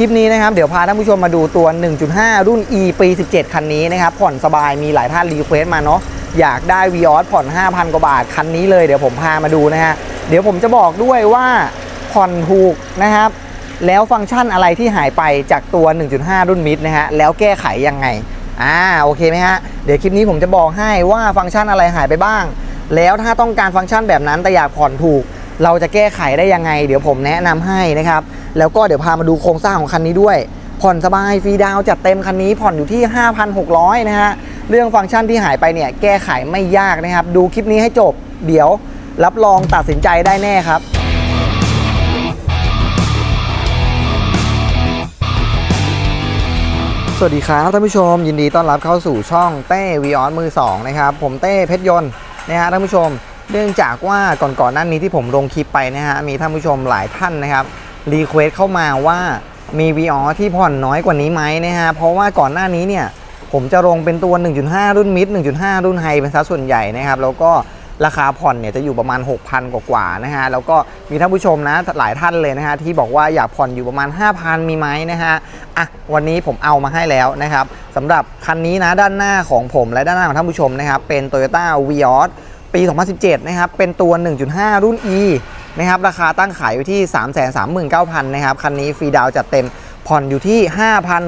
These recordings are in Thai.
ลิปนี้นะครับเดี๋ยวพาท่านผู้ชมมาดูตัว 1.5 รุ่น E ปี 17 คันนี้นะครับผ่อนสบายมีหลายท่านรีเควสต์มาเนาะอยากได้ v ีออสผ่อน 5,000 กว่าบาท คันนี้เลยเดี๋ยวผมพามาดูนะฮะเดี๋ยวผมจะบอกด้วยว่าผ่อนถูกนะครับแล้วฟังก์ชันอะไรที่หายไปจากตัว 1.5 รุ่นมิดนะฮะแล้วแก้ไขยังไงอ่าโอเคไหมฮะเดี๋ยวคลิปนี้ผมจะบอกให้ว่าฟังก์ชันอะไรหายไปบ้าง แล้วถ้าต้องการฟังก์ชันแบบนั้นแต่อยากผ่อนถูก เราจะแก้ไขได้ยังไง เดี๋ยวผมแนะนำให้นะครับ แล้วก็เดี๋ยวพามาดูโครงสร้างของคันนี้ด้วย ผ่อนสบายฟรีดาวจัดเต็มคันนี้ผ่อนอยู่ที่ 5,600 นะฮะ เรื่องฟังก์ชันที่หายไปเนี่ยแก้ไขไม่ยากนะครับ ดูคลิปนี้ให้จบ เดี๋ยวรับรองตัดสินใจได้แน่ครับสวัสดีครับท่านผู้ชมยินดีต้อนรับเข้าสู่ช่องเต้วีออนมือ2นะครับผมเต้เพชรยนต์นะฮะท่านผู้ชม เนื่องจากว่าก่อนก่อนๆหน้านี้ที่ผมลงคลิปไปนะฮะมีท่านผู้ชมหลายท่านนะครับรีเควสเข้ามาว่ามี v ีออที่ผ่อนน้อยกว่านี้ไหมนะฮะเพราะว่าก่อนหน้านี้เนี่ยผมจะลงเป็นตัว 1.5 รุ่นมิด 1.5 รุ่นไฮเป็นสัดส่วนใหญ่นะครับ แล้วก็ราคาผ่อนเนี่ยจะอยู่ประมาณ 6,000 กว่าๆนะฮะแล้วก็มีท่านผู้ชมนะหลายท่านเลยนะฮะที่บอกว่าอยากผ่อนอยู่ประมาณ 5,000 มีไหมนะฮะอะวันนี้ผมเอามาให้แล้วนะครับสำหรับคันนี้นะด้านหน้าของผมและด้านหน้าของท่านผู้ชมนะครับเป็น Toyota v ีออ ปี 2017 นะครับ เป็นตัว 1.5 รุ่น E นะครับ ราคาตั้งขายอยู่ที่ 339,000 นะครับ คันนี้ฟรีดาวน์จัดเต็มผ่อนอยู่ที่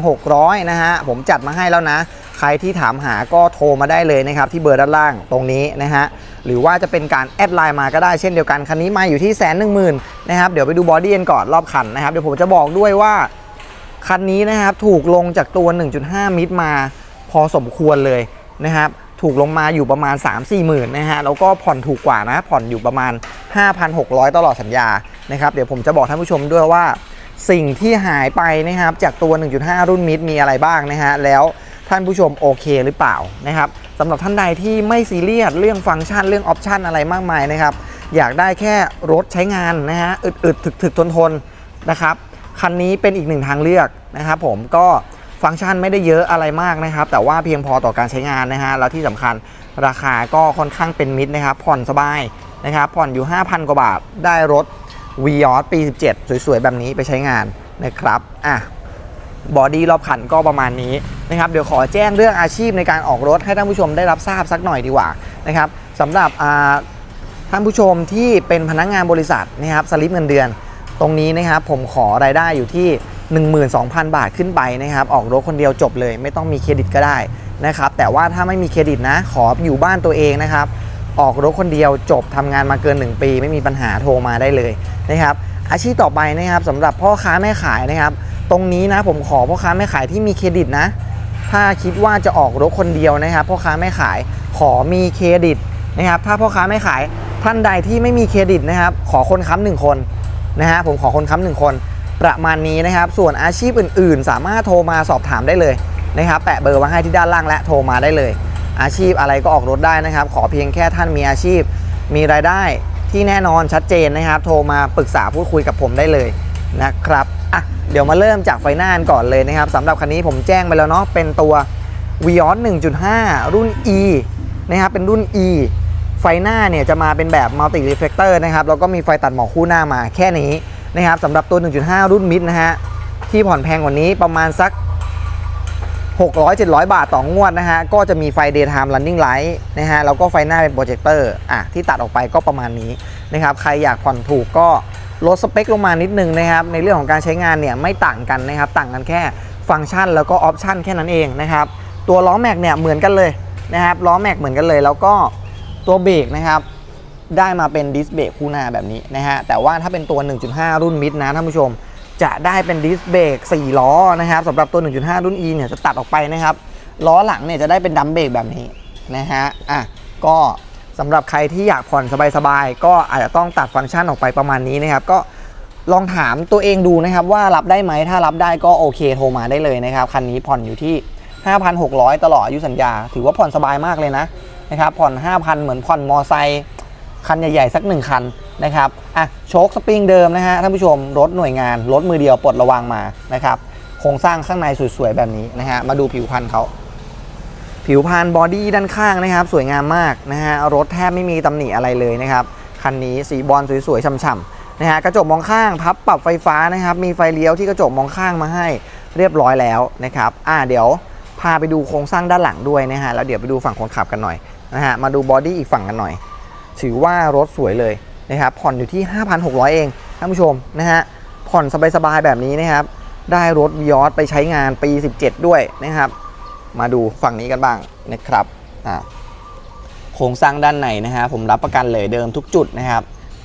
5,600 นะฮะ ผมจัดมาให้แล้วนะ ใครที่ถามหาก็โทรมาได้เลยนะครับ ที่เบอร์ด้านล่างตรงนี้นะฮะ หรือว่าจะเป็นการแอดไลน์มาก็ได้เช่นเดียวกัน คันนี้มาอยู่ที่แสนหนึ่งหมื่นนะครับ เดี๋ยวไปดูบอดี้กันก่อนรอบคันนะครับ เดี๋ยวผมจะบอกด้วยว่าคันนี้นะครับถูกลงจากตัว 1.5 มิตรมาพอสมควรเลยนะครับ ถูกลงมาอยู่ประมาณ 3-4หมื่นนะฮะแล้วก็ผ่อนถูกกว่านะผ่อนอยู่ประมาณ 5,600 ตลอดสัญญานะครับเดี๋ยวผมจะบอกท่านผู้ชมด้วยว่า สิ่งที่หายไปนะครับจากตัว 1.5 รุ่นมิดมีอะไรบ้างนะฮะแล้วท่านผู้ชมโอเคหรือเปล่านะครับสำหรับท่านใดที่ไม่ซีเรียสเรื่องฟังก์ชันเรื่องออปชันอะไรมากมายนะครับอยากได้แค่รถใช้งานนะฮะอึดๆถึกๆทนๆนะครับคันนี้เป็นอีกหนึ่งทางเลือกนะครับผมก็ ฟังก์ชันไม่ได้เยอะอะไรมากนะครับ แต่ว่าเพียงพอต่อการใช้งานนะฮะแล้วที่สำคัญราคาก็ค่อนข้างเป็นมิตรนะครับ ผ่อนสบายนะครับ ผ่อนอยู่ 5,000 กว่าบาทได้รถ v ีออสปี 17 สวยๆ แบบนี้ไปใช้งานนะครับอะบอดี้รอบคันก็ประมาณนี้นะครับ เดี๋ยวขอแจ้งเรื่องอาชีพในการออกรถให้ท่านผู้ชมได้รับทราบสักหน่อยดีกว่านะครับสำหรับอ่าท่านผู้ชมที่เป็นพนักงานบริษัทนะครับสลิปเงินเดือน ตรงนี้นะครับผมขอรายได้อยู่ที่ 12,000 บาทขึ้นไปนะครับ ออกรถคนเดียวจบเลย ไม่ต้องมีเครดิตก็ได้นะครับ แต่ว่าถ้าไม่มีเครดิตนะ ขออยู่บ้านตัวเองนะครับ ออกรถคนเดียวจบทำงานมาเกิน 1 ปี ไม่มีปัญหาโทรมาได้เลยนะครับ อาชีพต่อไปนะครับสำหรับพ่อค้าแม่ขายนะครับ ตรงนี้นะผมขอพ่อค้าแม่ขายที่มีเครดิตนะ ถ้าคิดว่าจะออกรถคนเดียวนะครับ พ่อค้าแม่ขายขอมีเครดิตนะครับ ถ้าพ่อค้าแม่ขายท่านใดที่ไม่มีเครดิตนะครับ ขอคนค้ำหนึ่งคนนะฮะผมขอคนค้ำหนึ่งคน ประมาณนี้นะครับ ส่วนอาชีพอื่น ๆ สามารถโทรมาสอบถามได้เลยนะครับแปะเบอร์ไว้ให้ที่ด้านล่างและโทรมาได้เลย อาชีพอะไรก็ออกรถได้นะครับ ขอเพียงแค่ท่านมีอาชีพ มีรายได้ที่แน่นอนชัดเจนนะครับ โทรมาปรึกษาพูดคุยกับผมได้เลยนะครับอะเดี๋ยวมาเริ่มจากไฟหน้ากันก่อนเลยนะครับสำหรับคันนี้ผมแจ้งไปแล้วเนาะเป็นตัว v ีออ1.5 รุ่น E นะครับเป็นรุ่น E ไฟหน้าเนี่ยจะมาเป็นแบบ Multi Reflector นะครับแล้วก็มีไฟตัดหมอกคู่หน้ามาแค่นี้ นะครับสำหรับตัว 1.5 รุ่นมิดนะฮะที่ผ่อนแพงกว่านี้ประมาณสัก 600-700 บาทต่องวดนะฮะก็จะมีไฟ daytime running light นะฮะแล้วก็ไฟหน้าเป็นโปรเจคเตอร์อะที่ตัดออกไปก็ประมาณนี้นะครับใครอยากผ่อนถูกก็ลดสเปคลงมานิดนึงนะครับในเรื่องของการใช้งานเนี่ยไม่ต่างกันนะครับต่างกันแค่ฟังก์ชันแล้วก็ออปชันแค่นั้นเองนะครับตัวล้อแม็กเนี่ยเหมือนกันเลยนะครับล้อแม็กเหมือนกันเลย แล้วก็ตัวเบรกนะครับ ได้มาเป็นดิสเบรกคู่หน้าแบบนี้นะฮะ แต่ว่าถ้าเป็นตัว 1.5 รุ่นมิดนะท่านผู้ชม จะได้เป็นดิสเบรก4ล้อนะครับสำหรับตัว 1.5 รุ่น E เนี่ยจะตัดออกไปนะครับ ล้อหลังเนี่ยจะได้เป็นดัมเบรกแบบนี้นะฮะ อะ ก็สำหรับใครที่อยากผ่อนสบายๆ ก็อาจจะต้องตัดฟังก์ชันออกไปประมาณนี้นะครับ ก็ลองถามตัวเองดูนะครับว่ารับได้ไหม ถ้ารับได้ก็โอเคโทรมาได้เลยนะครับ คันนี้ผ่อนอยู่ที่ 5,600 ตลอดอายุสัญญา ถือว่าผ่อนสบายมากเลยนะนะครับ ผ่อน 5,000 เหมือนผ่อนมอไซค์ คันใหญ่ๆ สักหนึ่งคันนะครับอะโชคสปริงเดิมนะฮะท่านผู้ชมรถหน่วยงานรถมือเดียวปลดระวางมานะครับโครงสร้างข้างในสวยๆ แบบนี้นะฮะมาดูผิวพันธ์เขาผิวพันธ์บอดี้ด้านข้างนะครับ สวยงามมากนะฮะรถแทบไม่มีตำหนิอะไรเลยนะครับคันนี้สีบอลสวยๆช่ำๆนะฮะกระจกมองข้างพับปรับไฟฟ้านะครับ มีไฟเลี้ยวที่กระจกมองข้างมาให้เรียบร้อยแล้วนะครับอ่าเดี๋ยวพาไปดูโครงสร้างด้านหลังด้วยนะฮะแล้วเดี๋ยวไปดูฝั่งคนขับกันหน่อยนะฮะมาดูบอดี้อีกฝั่งกันหน่อย ถือว่ารถสวยเลยนะครับผ่อนอยู่ที่ 5,600 เองท่านผู้ชมนะฮะผ่อนสบายๆแบบนี้นะครับ ได้รถวิออสไปใช้งานปี 17 ด้วยนะครับ มาดูฝั่งนี้กันบ้างนะครับอ่าโครงสร้างด้านในนะฮะผมรับประกันเลยเดิมทุกจุดนะครับ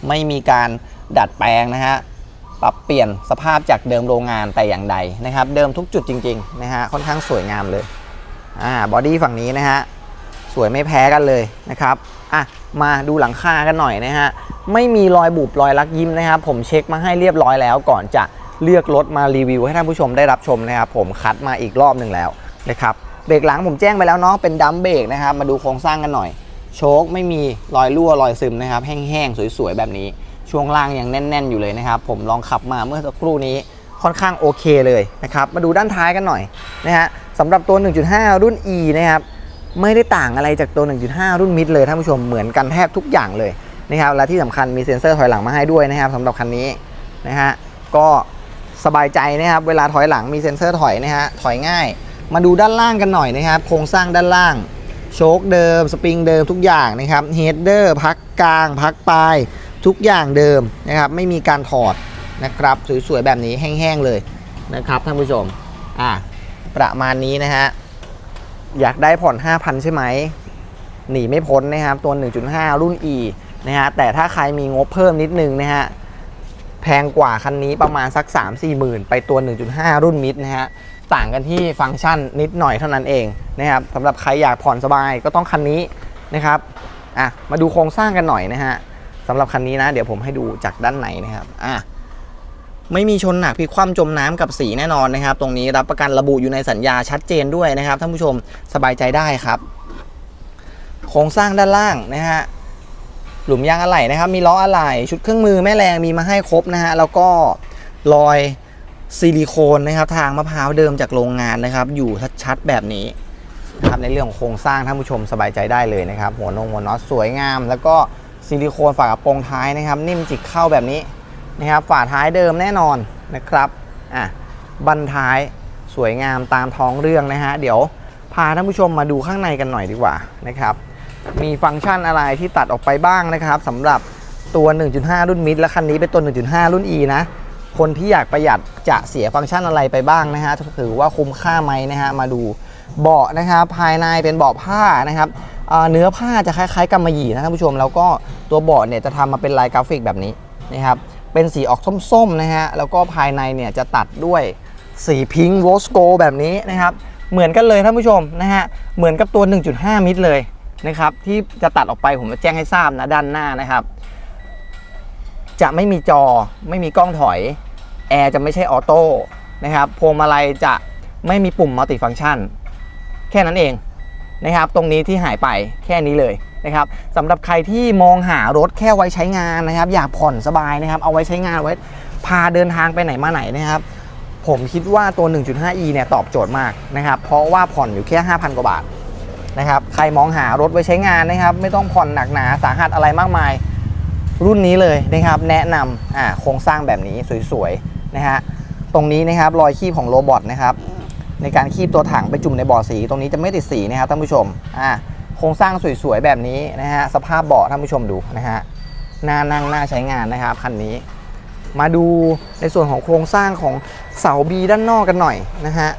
ไม่มีการดัดแปลงนะฮะปรับเปลี่ยนสภาพจากเดิมโรงงานแต่อย่างใดนะครับ เดิมทุกจุดจริงๆนะฮะค่อนข้างสวยงามเลยอ่าบอดี้ฝั่งนี้นะฮะสวยไม่แพ้กันเลยนะครับ อะมาดูหลังคากันหน่อยนะฮะไม่มีรอยบุบรอยลักยิ้มนะครับผมเช็คมาให้เรียบร้อยแล้วก่อนจะเลือกรถมารีวิวให้ท่านผู้ชมได้รับชมนะครับผมคัดมาอีกรอบหนึ่งแล้วนะครับเบรกหลังผมแจ้งไปแล้วเนาะเป็นดัมเบรกนะครับมาดูโครงสร้างกันหน่อย โชคไม่มีรอยรั่วรอยซึมนะครับแห้งๆสวยๆแบบนี้ช่วงล่างยังแน่น ๆ อยู่เลยนะครับผมลองขับมาเมื่อสักครู่นี้ค่อนข้างโอเคเลยนะครับมาดูด้านท้ายกันหน่อยนะฮะสำหรับตัว 1.5 รุ่น E นะครับ ไม่ได้ต่างอะไรจากตัว 1.5 รุ่นมิดเลยท่านผู้ชมเหมือนกันแทบทุกอย่างเลยนะครับและที่สำคัญมีเซ็นเซอร์ถอยหลังมาให้ด้วยนะครับสำหรับคันนี้นะฮะก็สบายใจนะครับเวลาถอยหลังมีเซ็นเซอร์ถอยนะฮะถอยง่าย มาดูด้านล่างกันหน่อยนะครับโครงสร้างด้านล่าง โชคเดิม สปริงเดิมทุกอย่างนะครับเฮดเดอร์พักกลาง พักปลาย ทุกอย่างเดิมนะครับไม่มีการถอดนะครับสวยๆแบบนี้แห้งๆเลยนะครับท่านผู้ชมอะประมาณนี้นะฮะ อยากได้ผ่อน 5,000 ใช่ไหมหนีไม่พ้นนะครับตัว 1.5 รุ่น E นะฮะแต่ถ้าใครมีงบเพิ่มนิดนึงนะฮะแพงกว่าคันนี้ประมาณสัก 3-4หมื่นไปตัว 1.5 รุ่นมิดนะฮะต่างกันที่ฟังก์ชันนิดหน่อยเท่านั้นเองนะครับสำหรับใครอยากผ่อนสบายก็ต้องคันนี้นะครับอะมาดูโครงสร้างกันหน่อยนะฮะสำหรับคันนี้นะ เดี๋ยวผมให้ดูจากด้านในนะครับอะ ไม่มีชนหนักพลิกคว่ำจมน้ำกับสีแน่นอนนะครับ ตรงนี้รับประกันระบุอยู่ในสัญญาชัดเจนด้วยนะครับท่านผู้ชมสบายใจได้ครับ โครงสร้างด้านล่างนะฮะหลุมยางอะไหล่นะครับ มีล้ออะไหล่ชุดเครื่องมือแม่แรงมีมาให้ครบนะฮะแล้วก็รอยซิลิโคนนะครับ ทางมะพร้าวเดิมจากโรงงานนะครับ อยู่ชัดๆแบบนี้นะครับในเรื่องของโครงสร้างท่านผู้ชมสบายใจได้เลยนะครับ หัวนงหัวน็อตสวยงาม แล้วก็ซิลิโคนฝากระโปรงท้ายนะครับ นิ่มจิกเข้าแบบนี้ นะครับฝาท้ายเดิมแน่นอนนะครับอะบันท้ายสวยงามตามท้องเรื่องนะฮะเดี๋ยวพาท่านผู้ชมมาดูข้างในกันหน่อยดีกว่านะครับ มีฟังก์ชันอะไรที่ตัดออกไปบ้างนะครับสำหรับตัว 1.5 รุ่นมิดและคันนี้เป็นตัว 1.5 รุ่น E นะ คนที่อยากประหยัดจะเสียฟังก์ชันอะไรไปบ้างนะฮะถือว่าคุ้มค่าไหมนะฮะมาดูเบาะนะครับภายในเป็นเบาะผ้านะครับเอ่อเนื้อผ้าจะคล้ายๆกำมะหยี่นะท่านผู้ชม แล้วก็ตัวเบาะเนี่ยจะทำมาเป็นลายกราฟิกแบบนี้นะครับ เป็นสีออกส้มๆนะฮะ แล้วก็ภายในเนี่ยจะตัดด้วยสีพิงค์โรสโกแบบนี้นะครับ เหมือนกันเลยท่านผู้ชมนะฮะ เหมือนกับตัว 1.5 มิตรเลยนะครับ ที่จะตัดออกไปผมจะแจ้งให้ทราบนะด้านหน้านะครับ จะไม่มีจอไม่มีกล้องถอย แอร์จะไม่ใช่ออโต้นะครับพวงมาลัยจะไม่มีปุ่มมัลติฟัง c t ชัน แค่นั้นเองนะครับ ตรงนี้ที่หายไปแค่นี้เลย นะครับสำหรับใครที่มองหารถแค่ไว้ใช้งานนะครับ อยากผ่อนสบายนะครับ เอาไว้ใช้งานไว้พาเดินทางไปไหนมาไหนนะครับ ผมคิดว่าตัว 1.5e เนี่ยตอบโจทย์มากนะครับ เพราะว่าผ่อนอยู่แค่ 5,000 กว่าบาทนะครับ ใครมองหารถไว้ใช้งานนะครับ ไม่ต้องผ่อนหนักหนาสาหัสอะไรมากมาย รุ่นนี้เลยนะครับ แนะนำอ่าโครงสร้างแบบนี้สวยๆนะฮะตรงนี้นะครับรอยคีบของโรบอทนะครับในการคีบตัวถังไปจุ่มในบ่อสี ตรงนี้จะไม่ติดสีนะครับท่านผู้ชมอ่า รงสร้างสวยๆแบบนี้นะฮะสภาพเบาะท่านผู้ชมดูนะฮะน่านั่งน่าใช้งานนะครับคันนี้ มาดูในส่วนของโครงสร้างของเสาบีด้านนอกกันหน่อยนะฮะ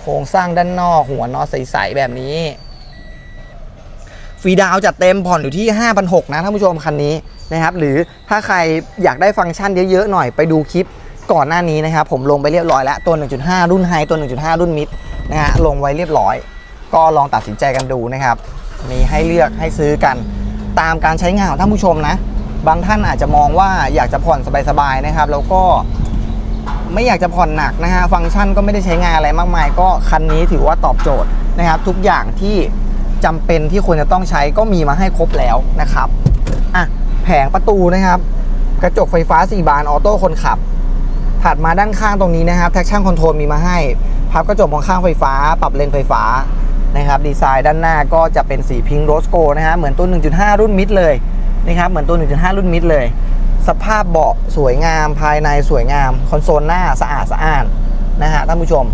โครงสร้างด้านนอกหัวน็อตใสๆแบบนี้ฟรีดาวจัดเต็มผ่อนอยู่ที่ 5,600 นะท่านผู้ชมคันนี้นะครับ หรือถ้าใครอยากได้ฟังก์ชันเยอะๆหน่อยไปดูคลิปก่อนหน้านี้นะครับ ผมลงไปเรียบร้อยแล้ว ตัว 1.5 รุ่นไฮตัว 1.5 รุ่นมิดนะฮะลงไว้เรียบร้อย ก็ลองตัดสินใจกันดูนะครับ มีให้เลือกให้ซื้อกัน ตามการใช้งานของท่านผู้ชมนะ บางท่านอาจจะมองว่าอยากจะผ่อนสบายๆนะครับ แล้วก็ไม่อยากจะผ่อนหนักนะฮะฟังก์ชันก็ไม่ได้ใช้งานอะไรมากมาย ก็คันนี้ถือว่าตอบโจทย์นะครับ ทุกอย่างที่จำเป็นที่ควรจะต้องใช้ก็มีมาให้ครบแล้วนะครับอะแผงประตูนะครับ กระจกไฟฟ้า 4 บานออโต้คนขับ ถัดมาด้านข้างตรงนี้นะครับแท็กชั่นคอนโทรลมีมาให้ พับกระจกมองข้างไฟฟ้า ปรับเลนไฟฟ้า นะครับดีไซน์ด้านหน้าก็จะเป็นสีพิงค์โรสโกนะฮะเหมือนตัว 1.5 รุ่นมิดเลยนะครับเหมือนตัว 1.5 รุ่นมิดเลย สภาพเบาะสวยงามภายในสวยงามคอนโซลหน้าสะอาดสะอ้านนะฮะท่านผู้ชม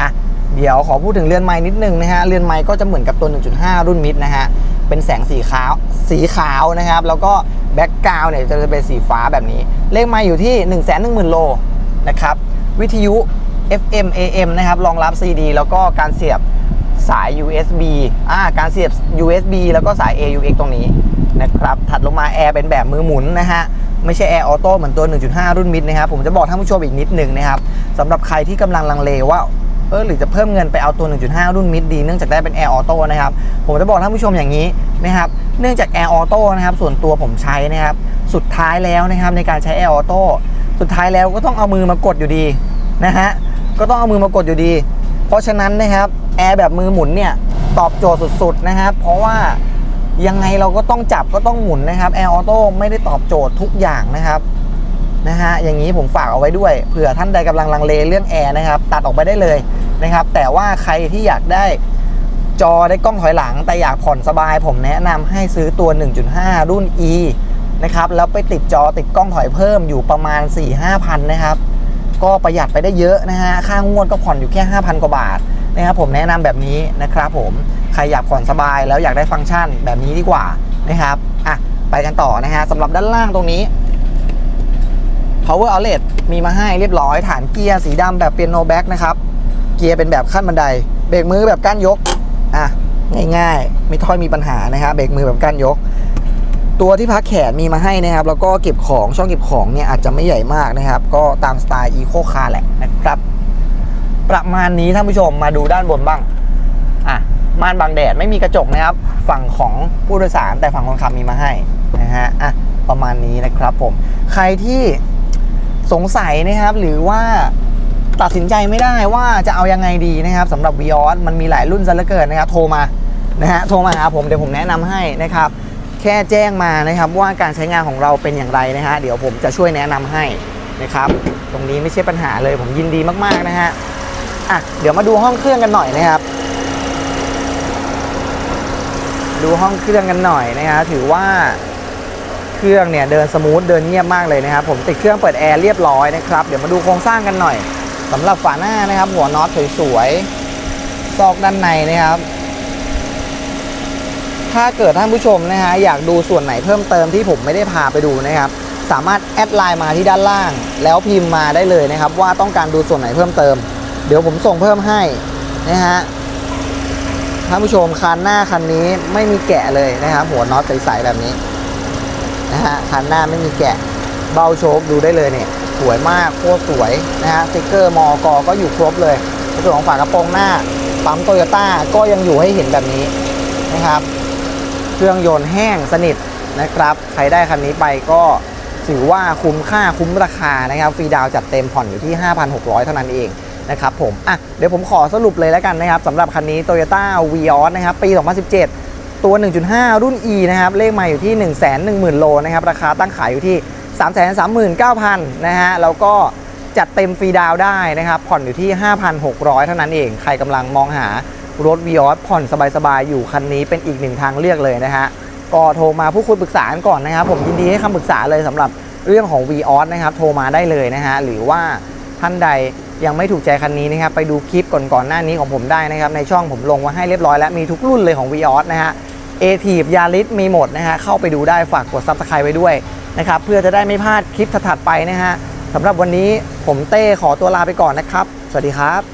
อะเดี๋ยวขอพูดถึงเรือนไม้นิดนึงนะฮะเรือนไม้ก็จะเหมือนกับตัว 1.5 รุ่นมิดนะฮะเป็นแสงสีขาวสีขาวนะครับ แล้วก็แบ็กกราวน์เนี่ยจะเป็นสีฟ้าแบบนี้ เลขไม้อยู่ที่ 1 1 0 0 0 0 โลนะครับวิทยุ FM AM นะครับรองรับ CD แล้วก็การเสียบ สาย USB อ่าการเสียบ USB แล้วก็สาย AUX ตรงนี้นะครับถัดลงมาแอร์เป็นแบบมือหมุนนะฮะไม่ใช่แอร์ออโต้เหมือนตัว 1.5 รุ่นมิดนะครับผมจะบอกท่านผู้ชมอีกนิดหนึ่งนะครับสำหรับใครที่กำลังลังเลว่าเออหรือจะเพิ่มเงินไปเอาตัว 1.5 รุ่นมิดดี เนื่องจากได้เป็นแอร์ออโต้นะครับผมจะบอกท่านผู้ชมอย่างนี้นะครับเนื่องจากแอร์ออโต้นะครับส่วนตัวผมใช้นะครับสุดท้ายแล้วนะครับในการใช้แอร์ออโต้สุดท้ายแล้วก็ต้องเอามือมากดอยู่ดีนะฮะก็ต้องเอามือมากดอยู่ดี เพราะฉะนั้นนะครับแอร์แบบมือหมุนเนี่ยตอบโจทย์สุดๆนะครับ เพราะว่ายังไงเราก็ต้องจับก็ต้องหมุนนะครับแอร์ออโต้ไม่ได้ตอบโจทย์ทุกอย่างนะครับนะฮะอย่างนี้ผมฝากเอาไว้ด้วยเผื่อท่านใดกำลังลังเลเรื่องแอร์นะครับตัดออกไปได้เลยนะครับ แต่ว่าใครที่อยากได้จอได้กล้องถอยหลัง แต่อยากผ่อนสบาย ผมแนะนำให้ซื้อตัว 1.5 รุ่น E นะครับแล้วไปติดจอติดกล้องถอยเพิ่มอยู่ประมาณ 4-5พันนะครับ ก็ประหยัดไปได้เยอะนะฮะ ค่างวดก็ผ่อนอยู่แค่ 5,000 กว่าบาทนะครับผมแนะนำแบบนี้นะครับผม ใครอยากผ่อนสบายแล้วอยากได้ฟังก์ชันแบบนี้ดีกว่านะครับอะไปกันต่อนะฮะสำหรับด้านล่างตรงนี้ power outlet มีมาให้เรียบร้อย ฐานเกียร์สีดำแบบเปียโนแบ็กนะครับ เกียร์เป็นแบบขั้นบันได เบรกมือแบบก้านยก อะ ง่ายๆ ไม่ท้อยมีปัญหานะครับเบรกมือแบบก้านยก ตัวที่พักแขนมีมาให้นะครับ แล้วก็เก็บของช่องเก็บของเนี่ยอาจจะไม่ใหญ่มากนะครับ ก็ตามสไตล์อีโคคาร์แหละนะครับ ประมาณนี้ท่านผู้ชมมาดูด้านบนบ้างอะม่านบังแดดไม่มีกระจกนะครับ ฝั่งของผู้โดยสารแต่ฝั่งคนขับมีมาให้นะฮะอะประมาณนี้นะครับผม ใครที่สงสัยนะครับ หรือว่าตัดสินใจไม่ได้ว่าจะเอายังไงดีนะครับสำหรับ v ีออสมันมีหลายรุ่นซะเหลือเกินนะครับ โทรมานะฮะโทรมาหาผมเดี๋ยวผมแนะนำให้นะครับ แค่แจ้งมานะครับว่าการใช้งานของเราเป็นอย่างไรนะฮะเดี๋ยวผมจะช่วยแนะนำให้นะครับ ตรงนี้ไม่ใช่ปัญหาเลยผมยินดีมากๆนะฮะอะเดี๋ยวมาดูห้องเครื่องกันหน่อยนะครับ ดูห้องเครื่องกันหน่อยนะฮะถือว่าเครื่องเนี่ยเดินสมูทเดินเงียบมากเลยนะครับ ผมติดเครื่องเปิดแอร์เรียบร้อยนะครับเดี๋ยวมาดูโครงสร้างกันหน่อยสำหรับฝาหน้านะครับ หัวน็อตสวยๆซอกด้านในนะครับ ถ้าเกิดท่านผู้ชมนะฮะอยากดูส่วนไหนเพิ่มเติมที่ผมไม่ได้พาไปดูนะครับ สามารถแอดไลน์มาที่ด้านล่าง แล้วพิมพ์มาได้เลยนะครับ ว่าต้องการดูส่วนไหนเพิ่มเติม เดี๋ยวผมส่งเพิ่มให้นะฮะท่านผู้ชมคันหน้าคันนี้ไม่มีแกะเลยนะครับหัวน็อตใสๆแบบนี้นะฮะคันหน้าไม่มีแกะเบาโชคดูได้เลยเนี่ยสวยมากโคตรสวยนะฮะสติ๊กเกอร์มอกก็อยู่ครบเลยส่วนของฝากระโปรงหน้าปั๊มโตโยต้าก็ยังอยู่ให้เห็นแบบนี้นะครับ เครื่องยนต์แห้งสนิทนะครับ ใครได้คันนี้ไปก็ถือว่าคุ้มค่าคุ้มราคานะครับฟรีดาวจัดเต็มผ่อนอยู่ที่ 5,600 เท่านั้นเองนะครับผมอะเดี๋ยวผมขอสรุปเลยแล้วกันนะครับสำหรับคันนี้ Toyota v ีออสนะครับ ปี 2017 ตัว 1.5 รุ่น E นะครับ เลขมาอยู่ที่ 110,000 โลนะครับ ราคาตั้งขายอยู่ที่ 339,000 นะฮะ แล้วก็จัดเต็มฟรีดาวได้นะครับ ผ่อนอยู่ที่ 5,600 เท่านั้นเอง ใครกำลังมองหา รถ v ีออสผ่อนสบายๆ อยู่คันนี้เป็นอีกหนึ่งทางเลือกเลยนะฮะก็โทรมาพูดคุยปรึกษากันก่อนนะครับ ผมยินดีให้คำปรึกษาเลยสำหรับเรื่องของ v ีออสนะครับ โทรมาได้เลยนะฮะหรือว่าท่านใดยังไม่ถูกใจคันนี้นะครับ ไปดูคลิปก่อนๆหน้านี้ของผมได้นะครับ ในช่องผมลงไว้ให้เรียบร้อยแล้ว มีทุกรุ่นเลยของ v ีออสนะฮะเอทีฟยาริสมีหมดนะฮะเข้าไปดูได้ฝากกดซับสไครต์ไว้ด้วยนะครับเพื่อจะได้ไม่พลาดคลิปถัดไปนะฮะสำหรับวันนี้ผมเต้ขอตัวลาไปก่อนนะครับ สวัสดีครับ